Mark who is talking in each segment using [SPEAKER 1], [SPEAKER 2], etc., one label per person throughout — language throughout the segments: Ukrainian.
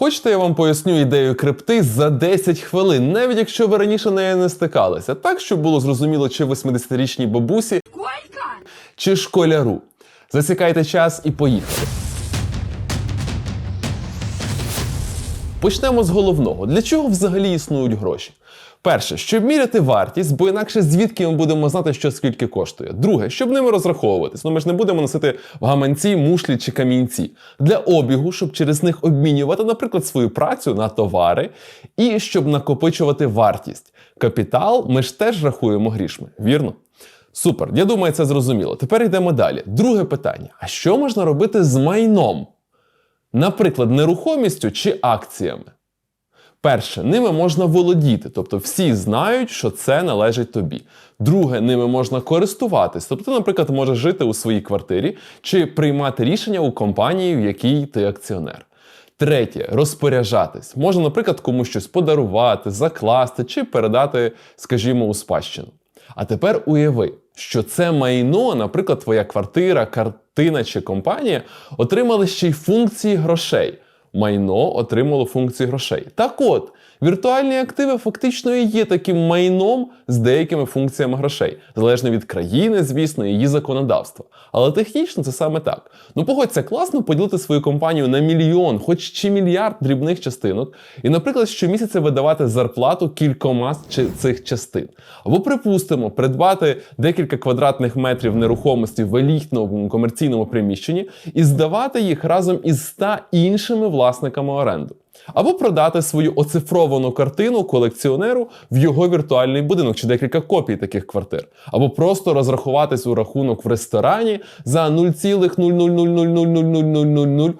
[SPEAKER 1] Хочете, я вам поясню ідею крипти за 10 хвилин, навіть якщо ви раніше нею не стикалися, так щоб було зрозуміло, чи 80-річній бабусі, чи школяру. Засікайте час і поїхали. Почнемо з головного. Для чого взагалі існують гроші? Перше, щоб міряти вартість, бо інакше звідки ми будемо знати, що скільки коштує. Друге, щоб ними розраховуватись. Ну ми ж не будемо носити в гаманці, мушлі чи камінці. Для обігу, щоб через них обмінювати, наприклад, свою працю на товари, і щоб накопичувати вартість. Капітал ми ж теж рахуємо грішми, вірно? Супер, я думаю, це зрозуміло. Тепер йдемо далі. Друге питання: а що можна робити з майном? Наприклад, нерухомістю чи акціями? Перше, ними можна володіти, тобто всі знають, що це належить тобі. Друге, ними можна користуватись, тобто, ти, наприклад, можеш жити у своїй квартирі чи приймати рішення у компанії, в якій ти акціонер. Третє розпоряджатись. Можна, наприклад, комусь щось подарувати, закласти чи передати, скажімо, у спадщину. А тепер уяви, що це майно, наприклад, твоя квартира, картина чи компанія, отримали ще й функції грошей. Майно отримало функції грошей. Так от, віртуальні активи фактично і є таким майном з деякими функціями грошей, залежно від країни, звісно, її законодавства. Але технічно це саме так. Ну погодься, класно поділити свою компанію на мільйон, хоч чи мільярд дрібних частинок, і, наприклад, щомісяця видавати зарплату кількома з цих частин. Або, припустимо, придбати декілька квадратних метрів нерухомості в елітному комерційному приміщенні і здавати їх разом із 100 іншими власниками оренду. Або продати свою оцифровану картину колекціонеру в його віртуальний будинок чи декілька копій таких квартир, або просто розрахуватись у рахунок в ресторані за 0,000000001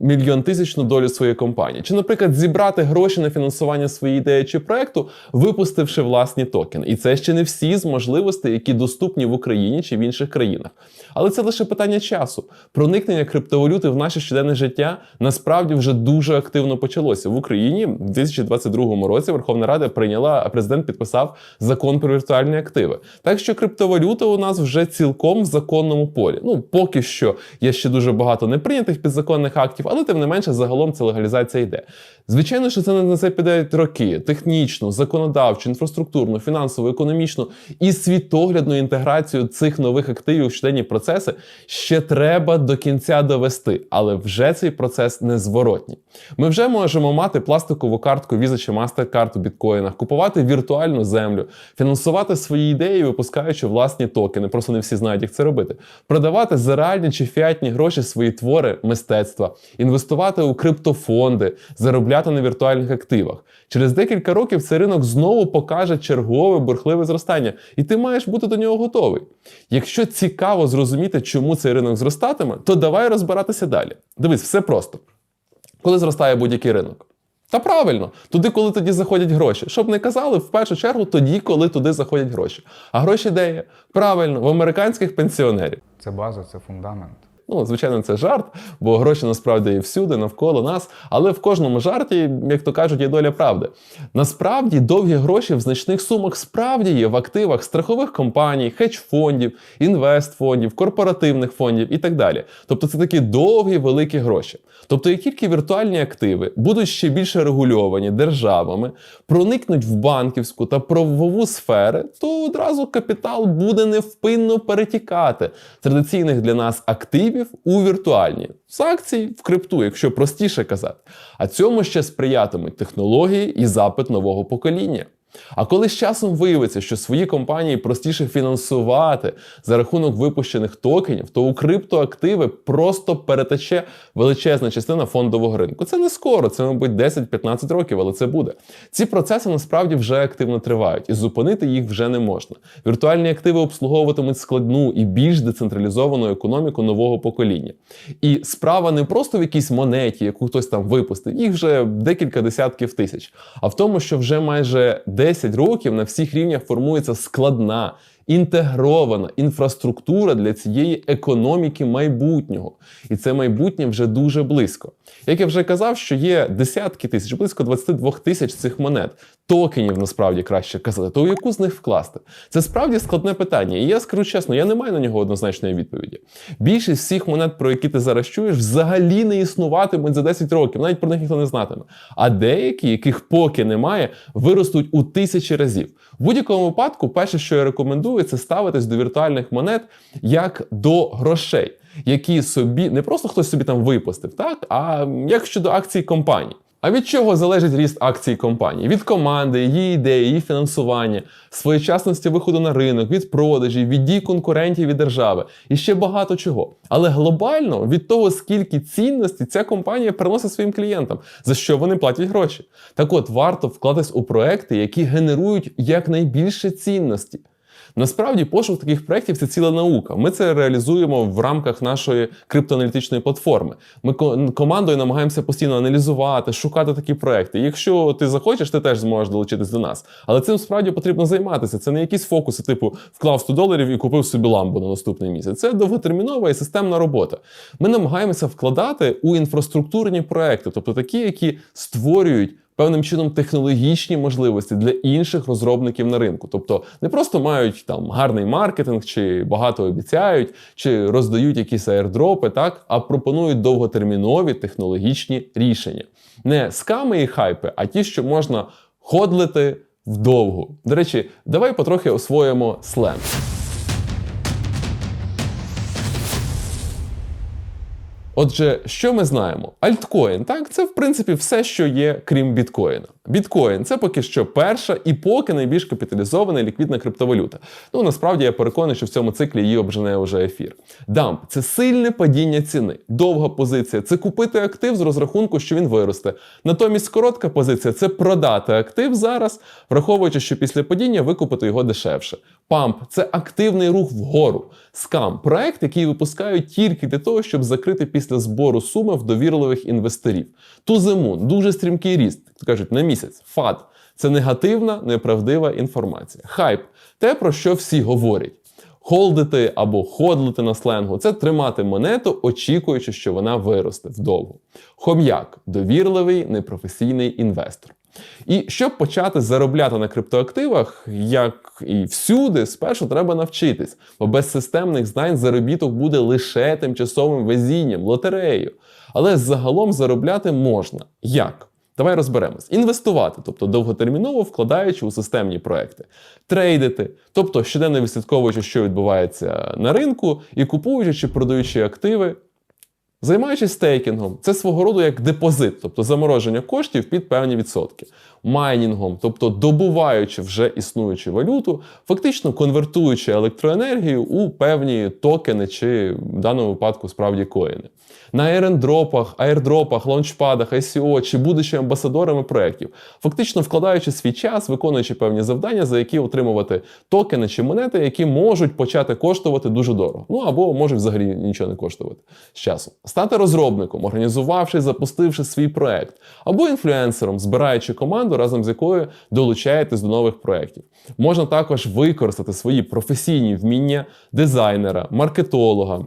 [SPEAKER 1] мільйон тисячну долю своєї компанії, чи, наприклад, зібрати гроші на фінансування своєї ідеї чи проекту, випустивши власні токени. І це ще не всі з можливостей, які доступні в Україні чи в інших країнах. Але це лише питання часу. Проникнення криптовалюти в наше щоденне життя насправді вже дуже активно почалося в Україні. В 2022 році Верховна Рада прийняла, а президент підписав закон про віртуальні активи. Так що криптовалюта у нас вже цілком в законному полі. Ну поки що є ще дуже багато неприйнятих підзаконних актів, але тим не менше загалом ця легалізація йде. Звичайно, що це не на це підуть роки технічну, законодавчу, інфраструктурну, фінансову, економічну і світоглядну інтеграцію цих нових активів в щоденні процеси ще треба до кінця довести, але вже цей процес незворотній. Ми вже можемо мати пластикову картку Visa чи MasterCard у біткоїнах, купувати віртуальну землю, фінансувати свої ідеї, випускаючи власні токени. Просто не всі знають, як це робити. Продавати за реальні чи фіатні гроші свої твори мистецтва, інвестувати у криптофонди, заробляти на віртуальних активах. Через декілька років цей ринок знову покаже чергове бурхливе зростання, і ти маєш бути до нього готовий. Якщо цікаво зрозуміти, чому цей ринок зростатиме, то давай розбиратися далі. Дивись, все просто. Коли зростає будь-який ринок? Та правильно, туди, коли тоді заходять гроші. Щоб не казали, в першу чергу тоді, коли туди заходять гроші. А гроші де є? Правильно, в американських пенсіонерів.
[SPEAKER 2] Це база, це фундамент.
[SPEAKER 1] Ну, звичайно, це жарт, бо гроші насправді є всюди, навколо нас. Але в кожному жарті, як то кажуть, є доля правди. Насправді довгі гроші в значних сумах справді є в активах страхових компаній, хедж-фондів, інвестфондів, корпоративних фондів і так далі. Тобто це такі довгі великі гроші. Тобто, як тільки віртуальні активи будуть ще більше регульовані державами, проникнуть в банківську та правову сфери, то одразу капітал буде невпинно перетікати традиційних для нас активів у віртуальні з акцій в крипту, якщо простіше казати. А цьому ще сприятимуть технології і запит нового покоління. А коли з часом виявиться, що свої компанії простіше фінансувати за рахунок випущених токенів, то у криптоактиви просто перетече величезна частина фондового ринку. Це не скоро, це, мабуть, 10-15 років, але це буде. Ці процеси насправді вже активно тривають, і зупинити їх вже не можна. Віртуальні активи обслуговуватимуть складну і більш децентралізовану економіку нового покоління. І справа не просто в якійсь монеті, яку хтось там випустив, їх вже декілька десятків тисяч, а в тому, що вже майже 10 років на всіх рівнях формується складна інтегрована інфраструктура для цієї економіки майбутнього. І це майбутнє вже дуже близько. Як я вже казав, що є десятки тисяч, близько 22 тисяч цих монет, токенів насправді краще казати, то у яку з них вкласти? Це справді складне питання. І я скажу чесно, я не маю на нього однозначної відповіді. Більшість всіх монет, про які ти зараз чуєш, взагалі не існуватимуть за 10 років, навіть про них ніхто не знатиме. А деякі, яких поки немає, виростуть у тисячі разів. Будь-якому випадку, перше, що я рекомендую, це ставитись до віртуальних монет як до грошей, які собі не просто хтось собі там випустив, так а як щодо акцій компаній. А від чого залежить ріст акцій компанії? Від команди, її ідеї, її фінансування, своєчасності виходу на ринок, від продажів, від дій конкурентів і держави і ще багато чого. Але глобально від того, скільки цінності ця компанія приносить своїм клієнтам, за що вони платять гроші. Так от варто вкладатись у проекти, які генерують якнайбільше цінності. Насправді пошук таких проєктів це ціла наука. Ми це реалізуємо в рамках нашої криптоаналітичної платформи. Ми командою намагаємося постійно аналізувати, шукати такі проекти. Якщо ти захочеш, ти теж зможеш долучитись до нас. Але цим справді потрібно займатися. Це не якісь фокуси, типу вклав 100 доларів і купив собі ламбу на наступний місяць. Це довготермінова і системна робота. Ми намагаємося вкладати у інфраструктурні проекти, тобто такі, які створюють певним чином технологічні можливості для інших розробників на ринку. Тобто не просто мають там гарний маркетинг, чи багато обіцяють, чи роздають якісь аірдропи, так а пропонують довготермінові технологічні рішення. Не сками і хайпи, а ті, що можна ходлити вдовгу. До речі, давай потрохи освоїмо сленг. Отже, що ми знаємо? Альткоін, так, це в принципі все, що є, крім біткоїна. Біткоін це поки що перша і поки найбільш капіталізована ліквідна криптовалюта. Ну насправді я переконаний, що в цьому циклі її обжене вже ефір. Дамп це сильне падіння ціни, довга позиція це купити актив з розрахунку, що він виросте. Натомість коротка позиція це продати актив зараз, враховуючи, що після падіння викупити його дешевше. Памп це активний рух вгору. Скам проект, який випускають тільки для того, щоб закрити після збору суми в довірливих інвесторів. Тузимун дуже стрімкий ріст, кажуть, на місяць. ФАД це негативна, неправдива інформація. Хайп те, про що всі говорять. Холдити або ходлити на сленгу це тримати монету, очікуючи, що вона виросте вдовго. Хом'як довірливий, непрофесійний інвестор. І щоб почати заробляти на криптоактивах, як і всюди, спершу треба навчитись, бо без системних знань заробіток буде лише тимчасовим везінням, лотереєю. Але загалом заробляти можна. Як? Давай розберемось. Інвестувати, тобто довготерміново вкладаючи у системні проекти, трейдити, тобто щоденно відслідковуючи, що відбувається на ринку, і купуючи чи продаючи активи. Займаючись стейкінгом, це свого роду як депозит, тобто замороження коштів під певні відсотки, майнінгом, тобто добуваючи вже існуючу валюту, фактично конвертуючи електроенергію у певні токени чи в даному випадку справді коїни. На аерендропах, аірдропах, лаунчпадах, ICO чи будучи амбасадорами проєктів, фактично вкладаючи свій час, виконуючи певні завдання, за які отримувати токени чи монети, які можуть почати коштувати дуже дорого. Ну або можуть взагалі нічого не коштувати з часом. Стати розробником, організувавши, запустивши свій проект, або інфлюенсером, збираючи команду, разом з якою долучаєтесь до нових проєктів. Можна також використати свої професійні вміння дизайнера, маркетолога.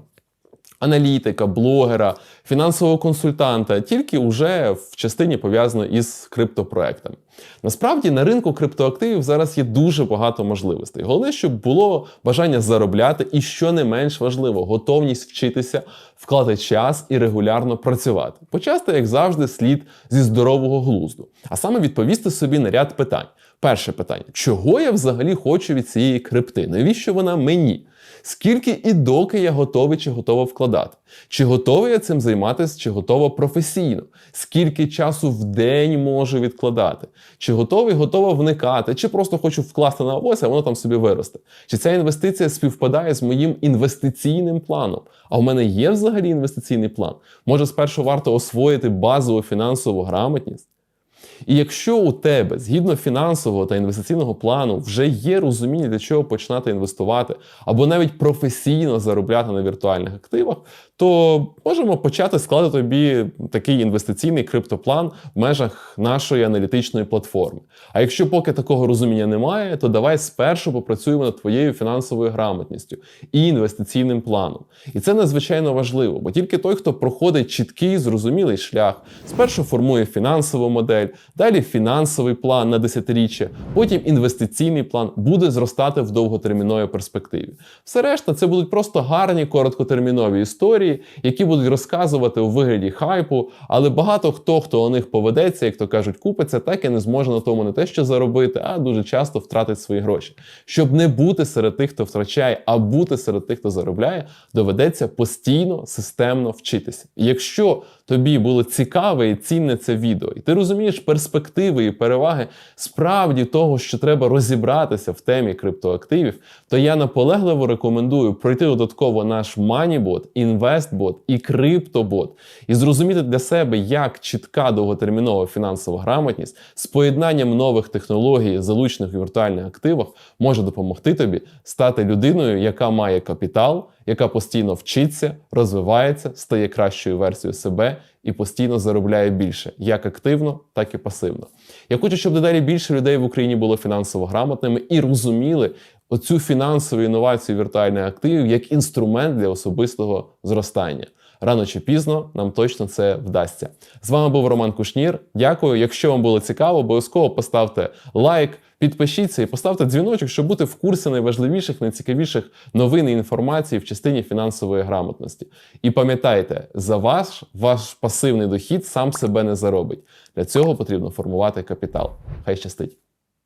[SPEAKER 1] Аналітика, блогера, фінансового консультанта, тільки вже в частині пов'язано із криптопроектами. Насправді на ринку криптоактивів зараз є дуже багато можливостей. Головне, щоб було бажання заробляти, і що не менш важливо, готовність вчитися, вкладати час і регулярно працювати. Почасти, як завжди, слід зі здорового глузду, а саме відповісти собі на ряд питань. Перше питання: чого я взагалі хочу від цієї крипти? Навіщо вона мені? Скільки і доки я готовий чи готова вкладати? Чи готовий я цим займатися, чи готова професійно? Скільки часу в день можу відкладати? Чи готовий, готова вникати, чи просто хочу вкласти на авось, а воно там собі виросте? Чи ця інвестиція співпадає з моїм інвестиційним планом? А в мене є взагалі інвестиційний план? Може, спершу варто освоїти базову фінансову грамотність? І якщо у тебе згідно фінансового та інвестиційного плану вже є розуміння, для чого починати інвестувати, або навіть професійно заробляти на віртуальних активах, то можемо почати складати тобі такий інвестиційний криптоплан в межах нашої аналітичної платформи. А якщо поки такого розуміння немає, то давай спершу попрацюємо над твоєю фінансовою грамотністю і інвестиційним планом. І це надзвичайно важливо, бо тільки той, хто проходить чіткий, зрозумілий шлях, спершу формує фінансову модель, далі фінансовий план на десятиріччя, потім інвестиційний план буде зростати в довготерміновій перспективі. Все решта це будуть просто гарні короткотермінові історії, які будуть розказувати у вигляді хайпу, але багато хто, хто у них поведеться, як то кажуть, купиться, так і не зможе на тому не те, що заробити, а дуже часто втратить свої гроші. Щоб не бути серед тих, хто втрачає, а бути серед тих, хто заробляє, доведеться постійно системно вчитися. Якщо тобі було цікаве і цінне це відео, і ти розумієш перспективи і переваги справді того, що треба розібратися в темі криптоактивів, то я наполегливо рекомендую пройти додатково наш MoneyBot, InvestBot і CryptoBot і зрозуміти для себе, як чітка довготермінова фінансова грамотність з поєднанням нових технологій, залучених у віртуальних активах, може допомогти тобі стати людиною, яка має капітал, яка постійно вчиться, розвивається, стає кращою версією себе і постійно заробляє більше, як активно, так і пасивно. Я хочу, щоб дедалі більше людей в Україні було фінансово грамотними і розуміли оцю фінансову інновацію віртуальних активів як інструмент для особистого зростання. Рано чи пізно нам точно це вдасться. З вами був Роман Кушнір. Дякую. Якщо вам було цікаво, обов'язково поставте лайк, підпишіться і поставте дзвіночок, щоб бути в курсі найважливіших, найцікавіших новин і інформації в частині фінансової грамотності. І пам'ятайте, за ваш ваш пасивний дохід сам себе не заробить. Для цього потрібно формувати капітал. Хай щастить!